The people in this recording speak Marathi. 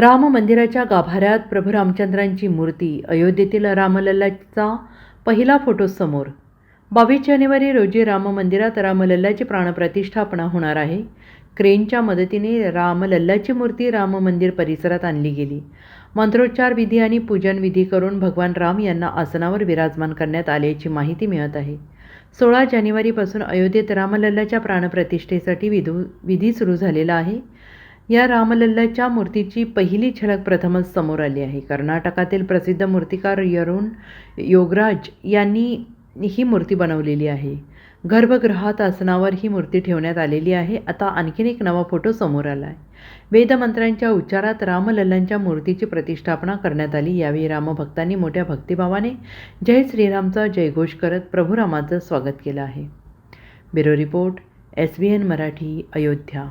राम मंदिराच्या गाभाऱ्यात प्रभू रामचंद्रांची मूर्ती अयोध्येतील रामलल्लाचा पहिला फोटो समोर. बावीस जानेवारी रोजी राम मंदिरात रामलल्लाची प्राणप्रतिष्ठापना होणार आहे. क्रेनच्या मदतीने रामलल्लाची मूर्ती राम मंदिर परिसरात आणली गेली. मंत्रोच्चार विधी आणि पूजन विधी करून भगवान राम यांना आसनावर विराजमान करण्यात आल्याची माहिती मिळत आहे. सोळा जानेवारीपासून अयोध्येत रामलल्लाच्या प्राणप्रतिष्ठेसाठी विधू विधी सुरू झालेला आहे. या रामलल्लाच्या मूर्तीची पहिली झलक प्रथमच समोर आली आहे. कर्नाटकातील प्रसिद्ध मूर्तिकार यरुण योगराज यांनी ही मूर्ती बनवलेली आहे. गर्भगृहात आसनावर ही मूर्ती ठेवण्यात आलेली आहे. आता आणखीन एक नवा फोटो समोर आला आहे वेदमंत्रांच्या उच्चारात रामलल्लांच्या मूर्तीची प्रतिष्ठापना करण्यात आली. यावेळी रामभक्तांनी मोठ्या भक्तिभावाने जय श्रीरामचा जयघोष करत प्रभू रामाचं स्वागत केलं आहे. Bureau report S B N Marathi Ayodhya.